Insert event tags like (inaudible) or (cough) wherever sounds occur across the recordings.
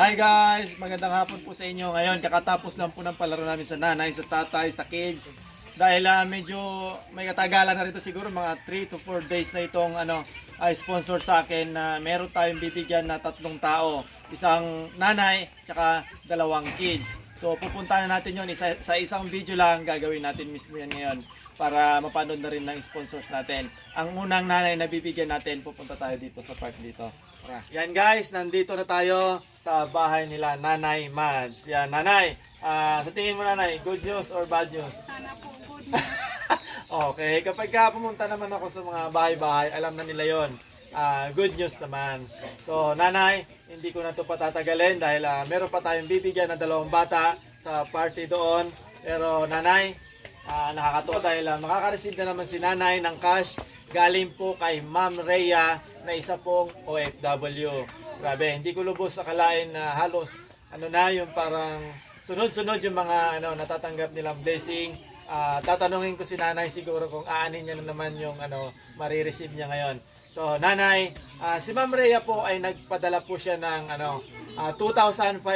Hi guys! Magandang hapon po sa inyo. Ngayon, kakatapos lang po ng palaro namin sa nanay, sa tatay, sa kids. Dahil ah, medyo may katagalan na rito siguro mga 3 to 4 days na itong ano, ay sponsor sa akin na meron tayong bibigyan na tatlong tao. Isang nanay, tsaka dalawang kids. So pupuntahan na natin yon isa, sa isang video lang gagawin natin mismo yan ngayon para mapanood na rin ng sponsors natin. Ang unang nanay na bibigyan natin, pupunta tayo dito sa park dito. Yan guys, nandito na tayo sa bahay nila Nanay Mads. Yan, Nanay. ah, sa tingin mo Nanay, good news or bad news? Sana po good (laughs) news. Okay, kapag ka pumunta naman ako sa mga bahay-bahay, alam na nila yon. Ah, good news naman. So, nanay, hindi ko na to patatagalin dahil ah, meron pa tayong bibigyan ng dalawang bata sa party doon. Pero nanay, ah, nakakatuwa dahil ah, makaka-receive na naman si nanay ng cash galing po kay Ma'am Rhea na isa pong OFW. Grabe, hindi ko lubos akalain na halos ano na yung parang sunod-sunod yung mga ano natatanggap nilang blessing. Ah, tatanungin ko si nanay siguro kung aanin niya na naman yung ano marireceive niya ngayon. So nanay, ah, si Ma'am Rhea po ay nagpadala po siya ng ano ah, 2,500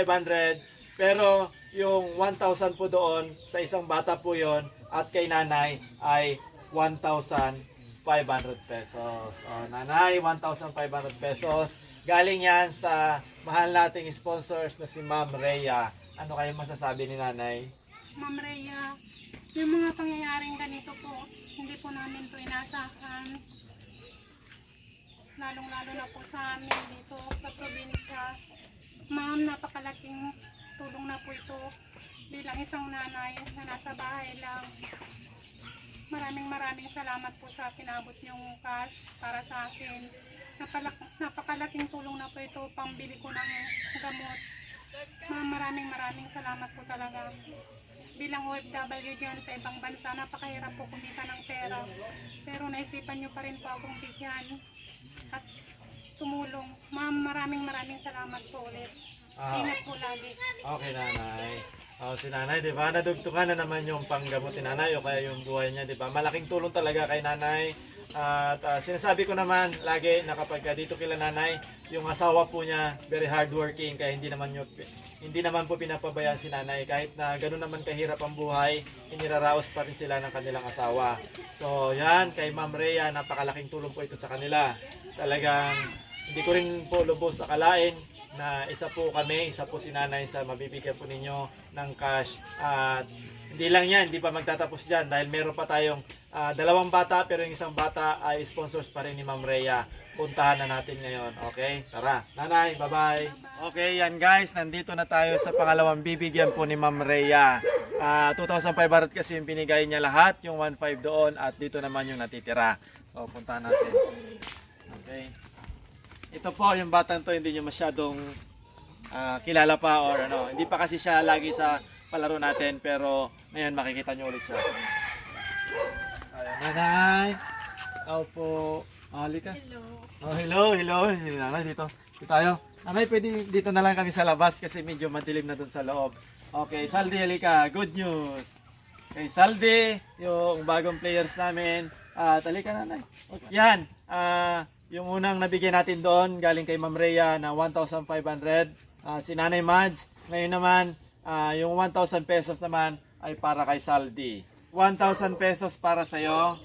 pero yung 1,000 po doon sa isang bata po yon at kay nanay ay 1,500 pesos. O, nanay, 1,500 pesos. Galing yan sa mahal nating sponsors na si Ma'am Rhea. Ano kayo masasabi ni nanay? Ma'am Rhea, yung mga pangyayaring ganito po, hindi po namin to inasahan. Lalong-lalo na po sa amin dito sa probinsya. Ma'am, napakalaking tulong na po ito bilang isang nanay na nasa bahay lang. Maraming maraming salamat po sa pinabot niyong cash para sa akin. Napalak napakalaking tulong na po ito pambili ko ng gamot. Maraming maraming salamat po talaga. Bilang OFW dyan sa ibang bansa, napakahirap po kumita ng pera. Pero naisipan niyo pa rin po akong bigyan at tumulong. Ma'am, maraming maraming salamat po ulit. Ah. Ingat po lagi. Okay, nanay. Oh, si nanay, di ba? Nadugtungan na naman yung panggamot ni nanay o kaya yung buhay niya, di ba? Malaking tulong talaga kay nanay. At ah, sinasabi ko naman lagi na kapag ah, dito kila nanay, yung asawa po niya very hardworking kaya hindi naman yung, hindi naman po pinapabayaan si nanay kahit na gano'n naman kahirap ang buhay, iniraraos pa rin sila ng kanilang asawa. So, yan kay Ma'am Rhea, napakalaking tulong po ito sa kanila. Talagang hindi ko rin po lubos akalain na isa po kami, isa po si nanay sa mabibigyan po ninyo ng cash. At hindi lang yan, hindi pa magtatapos dyan dahil meron pa tayong ah, dalawang bata pero yung isang bata ay sponsors pa rin ni Ma'am Rhea. Puntahan na natin ngayon. Okay? Tara. Nanay, bye-bye. Okay, yan guys. Nandito na tayo sa pangalawang bibigyan po ni Ma'am Rhea. Ah, 2,500 kasi yung binigay niya lahat, yung 1,500 doon at dito naman yung natitira. So, puntahan natin. Okay. Ito po, yung batang to hindi nyo masyadong ah, kilala pa or ano. Hindi pa kasi siya lagi sa palaro natin pero ngayon makikita nyo ulit siya. Ayan, nanay. Ako po. Oh, halika. Hello. Oh, hello, hello. Nanay, dito. Dito tayo. Nanay, pwede dito na lang kami sa labas kasi medyo madilim na dun sa loob. Okay, Saldi, halika. Good news. Okay, Saldi, yung bagong players namin. Ah, halika nanay. Okay. Yan. Ah, yung unang nabigyan natin doon, galing kay Ma'am Rhea na 1,500. Ah, si Nanay Mads. Ngayon naman, ah, yung 1,000 pesos naman ay para kay Saldi. 1,000 pesos para sa'yo.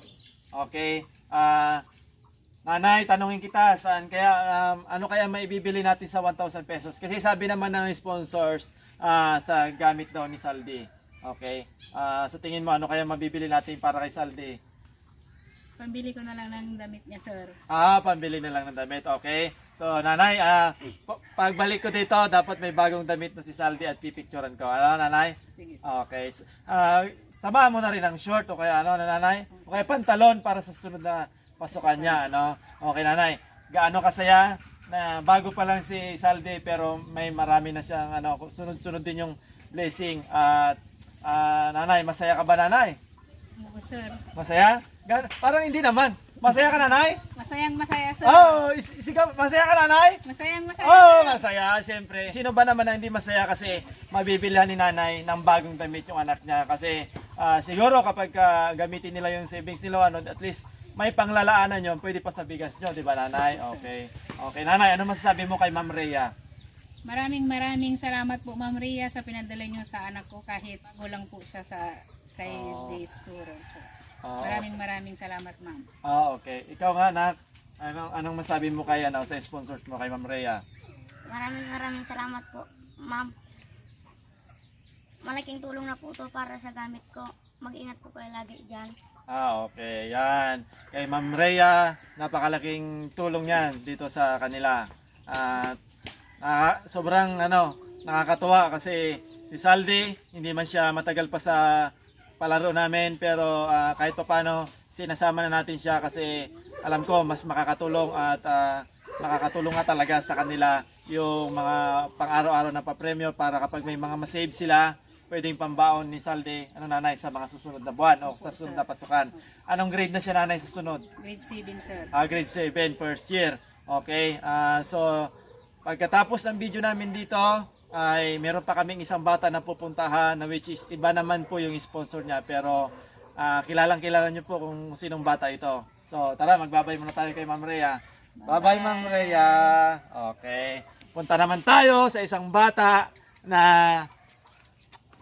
Okay. Ah, Nanay, tanungin kita, saan kaya, um, ano kaya maibibili natin sa 1,000 pesos? Kasi sabi naman ng sponsors ah, sa gamit daw ni Saldi. Okay? Ah, sa tingin mo, ano kaya mabibili natin para kay Saldi? Pambili ko na lang ng damit niya, sir. Ah, pambili na lang ng damit. Okay? So, nanay, ah, pa- pagbalik ko dito, dapat may bagong damit na si Saldi at pipicturean ko. Ano, nanay? Sige. Okay. Ah, samahan mo na rin ang short o kaya ano, nanay? O kaya pantalon para sa susunod na pasukan niya, ano? Okay, nanay. Gaano kasaya na bago pa lang si Saldi pero may marami na siyang ano, sunod-sunod din yung blessing at ah, nanay, masaya ka ba nanay? Oo, sir. Masaya? Gan- parang hindi naman. Masaya ka nanay? Masayang masaya, sir. Oh, is- isigaw, masaya ka nanay? Masayang masaya. Oo, sir. masaya, syempre. Sino ba naman ang hindi masaya kasi mabibilhan ni nanay ng bagong damit yung anak niya kasi ah, siguro kapag ah, gamitin nila yung savings nila, ano, at least may panglalaanan yun, pwede pa sa bigas nyo, di ba nanay? Okay. Okay, nanay, ano masasabi mo kay Ma'am Rhea? Maraming maraming salamat po Ma'am Ria sa pinadala niyo sa anak ko kahit kulang po siya sa kay Oh. Days Turo Ah, Maraming maraming salamat Ma'am. ah, okay. Ikaw nga, nak. Anong, anong masabi mo kay, ano, sa sponsors mo kay Ma'am Rhea? Maraming maraming salamat po, ma'am. Malaking tulong na po to para sa gamit ko. Mag-ingat po kayo lagi dyan. Ah, okay. Yan. Kay Ma'am Rhea, napakalaking tulong yan dito sa kanila. At ah, sobrang ano, nakakatuwa kasi si Saldi, hindi man siya matagal pa sa palaro namin pero ah, kahit pa paano sinasama na natin siya kasi alam ko mas makakatulong at ah, makakatulong nga talaga sa kanila yung mga pang-araw-araw na papremyo para kapag may mga masave sila, pwedeng pambaon ni Saldi, ano nanay, sa mga susunod na buwan o sa susunod na pasukan. Anong grade na siya nanay sa sunod? Grade 7 sir. Ah, grade 7, first year. Okay, ah, so pagkatapos ng video namin dito, ay meron pa kaming isang bata na pupuntahan na which is iba naman po yung sponsor niya pero ah, kilalang kilala niyo po kung sinong bata ito. So tara, magbabay muna tayo kay Ma'am Rhea. Bye-bye Ma'am Rhea. Okay. Punta naman tayo sa isang bata na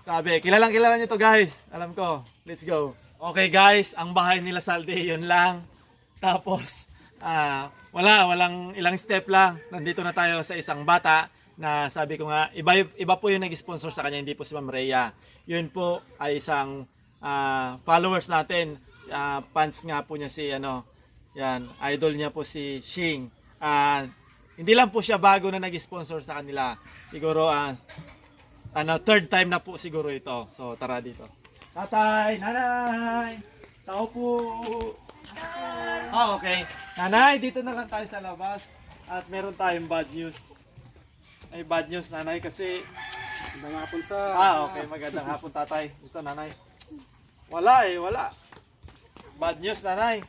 sabi, kilalang kilala niyo to guys. Alam ko. Let's go. Okay guys, ang bahay nila Saldi, yun lang. Tapos, ah, wala, walang ilang step lang. Nandito na tayo sa isang bata na sabi ko nga, iba, iba po yung nag-sponsor sa kanya, hindi po si Ma'am Rhea. Yun po ay isang ah, followers natin. Ah, fans nga po niya si, ano, yan, idol niya po si Shing. Ah, hindi lang po siya bago na nag-sponsor sa kanila. Siguro, ah, ano, third time na po siguro ito. So, tara dito. Tatay, nanay, tao po. Ah, okay. Nanay, dito na lang tayo sa labas. At meron tayong bad news. Ay, bad news, nanay, kasi... Magandang hapon sa... Ah, okay. Magandang hapon, tatay. Ito, nanay. Wala eh, wala. Bad news, nanay.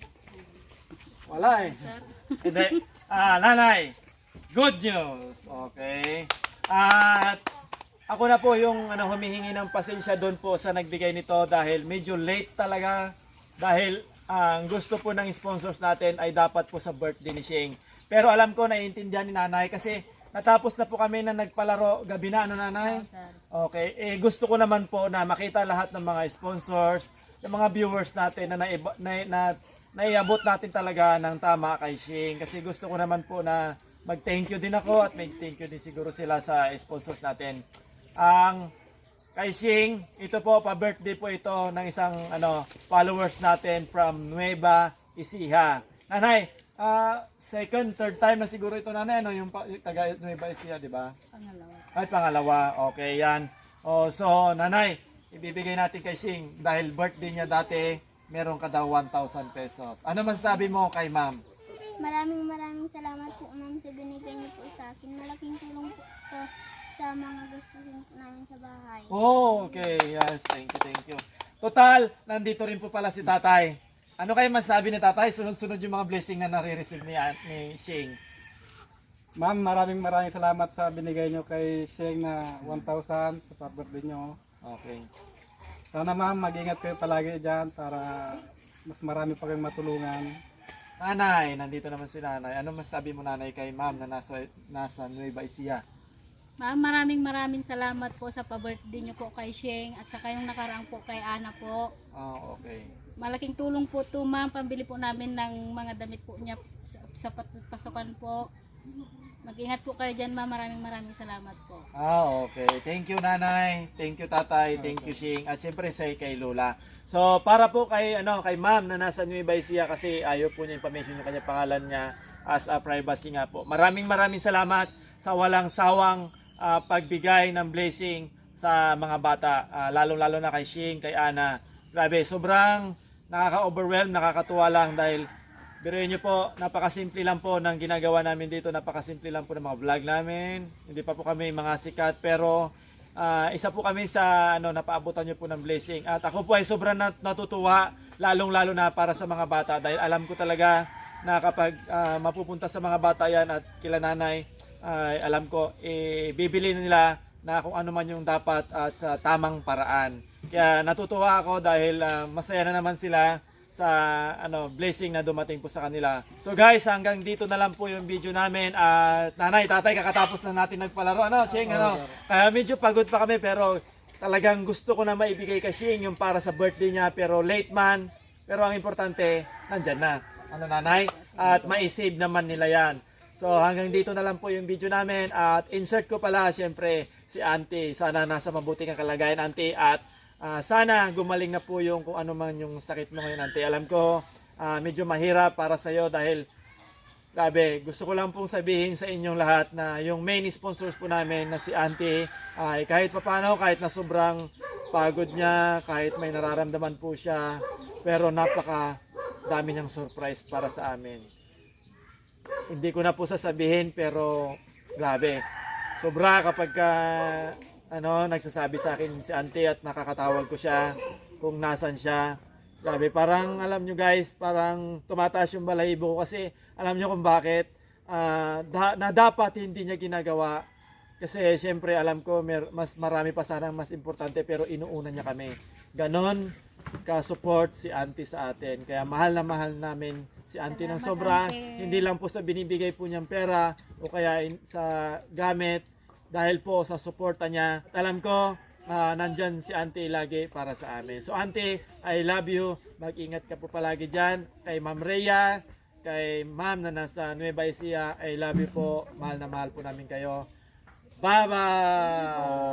Wala eh. Hindi. Ah, nanay. Good news. Okay. At ako na po yung ano, humihingi ng pasensya doon po sa nagbigay nito dahil medyo late talaga. Dahil ang gusto po ng sponsors natin ay dapat po sa birthday ni Sheng. Pero alam ko, naiintindihan ni nanay kasi natapos na po kami na nagpalaro gabi na, ano nanay? Okay, eh gusto ko naman po na makita lahat ng mga sponsors, ng mga viewers natin na, naiba, na, na naiabot natin talaga ng tama kay Shing. Kasi gusto ko naman po na mag-thank you din ako at mag-thank you din siguro sila sa sponsors natin. Ang kay Shing, ito po, pa-birthday po ito ng isang ano followers natin from Nueva Ecija. Nanay, ah, second, third time na siguro ito nanay, ano, yung, taga Nueva Ecija, di ba? Pangalawa. Ay, pangalawa. Okay, yan. O, so, nanay, ibibigay natin kay Shing dahil birthday niya dati, meron ka daw 1,000 pesos. Ano masasabi mo kay ma'am? Maraming maraming salamat po, ma'am, sa binigay niyo po sa akin. Malaking tulong po to sa mga gastusin namin sa bahay. Oh, okay. Yes, thank you, thank you. Total, nandito rin po pala si tatay. Ano kayo masasabi ni tatay? Sunod-sunod yung mga blessing na nare-receive ni, ni Shing. Ma'am, maraming maraming salamat sa binigay nyo kay Sheng na 1,000 sa pa-birthday nyo. Okay. Sana ma'am, mag-ingat kayo palagi dyan para mas marami pa kayong matulungan. Nanay, nandito naman si nanay. Ano masasabi mo nanay kay ma'am na nasa, nasa Nueva Ecija? Ma'am, maraming maraming salamat po sa pa-birthday niyo po kay Sheng at saka yung nakaraang po kay Ana po. Oh, okay. Malaking tulong po to ma'am, pambili po namin ng mga damit po niya sa, pasukan po. Mag-ingat po kayo dyan ma'am, maraming maraming salamat po. Ah, okay. Thank you, nanay. Thank you, tatay. Thank you, Shing. At syempre, say kay Lola. So, para po kay, ano, kay ma'am na nasa Nueva Ecija kasi ayaw po niya i-mention yung kanya pangalan niya as a privacy nga po. Maraming maraming salamat sa walang sawang ah, pagbigay ng blessing sa mga bata. Ah, lalong-lalo na kay Shing, kay Ana. Grabe, sobrang nakaka-overwhelm, nakakatuwa lang dahil Biruin nyo po, napakasimple lang po ng ginagawa namin dito. Napakasimple lang po ng mga vlog namin. Hindi pa po kami mga sikat pero ah, isa po kami sa ano napaabutan nyo po ng blessing. At ako po ay sobrang nat- natutuwa lalong-lalo na para sa mga bata dahil alam ko talaga na kapag ah, mapupunta sa mga bata yan at kila nanay ay alam ko eh, bibili nila na kung ano man yung dapat at sa tamang paraan. Kaya natutuwa ako dahil ah, masaya na naman sila sa ano blessing na dumating po sa kanila. So guys, hanggang dito na lang po yung video namin. At nanay, tatay, kakatapos na natin nagpalaro. Ano, Ching, ano? Kaya medyo pagod pa kami pero talagang gusto ko na maibigay kay Ching yung para sa birthday niya pero late man. Pero ang importante, nandyan na. Ano nanay? At maisave naman nila yan. So hanggang dito na lang po yung video namin at insert ko pala syempre si Auntie. Sana nasa mabuting ang kalagayan Auntie at ah, sana gumaling na po yung kung ano man yung sakit mo ngayon Auntie. Alam ko ah, medyo mahirap para sa iyo dahil Grabe, gusto ko lang pong sabihin sa inyong lahat na yung main sponsors po namin na si Auntie ay kahit papano, kahit na sobrang pagod niya, kahit may nararamdaman po siya, pero napaka dami niyang surprise para sa amin hindi ko na po sasabihin pero grabe. Sobra kapag ka, ano, nagsasabi sa akin si auntie at nakakatawag ko siya kung nasan siya. Grabe, parang alam nyo guys, parang tumataas yung balahibo ko kasi alam nyo kung bakit. Ah, da- na dapat hindi niya ginagawa kasi syempre alam ko mer- mas marami pa sanang mas importante pero inuuna niya kami. Ganon ka-support si auntie sa atin. Kaya mahal na mahal namin si auntie ng Salamat, sobra. auntie. Hindi lang po sa binibigay po niyang pera o kaya in- sa gamit dahil po sa suporta niya. At alam ko ah, nandyan si auntie lagi para sa amin. So auntie, I love you. Mag-ingat ka po palagi dyan. Kay Ma'am Rhea, kay Ma'am na nasa Nueva Ecija, I love you po. Mahal na mahal po namin kayo. Bye-bye!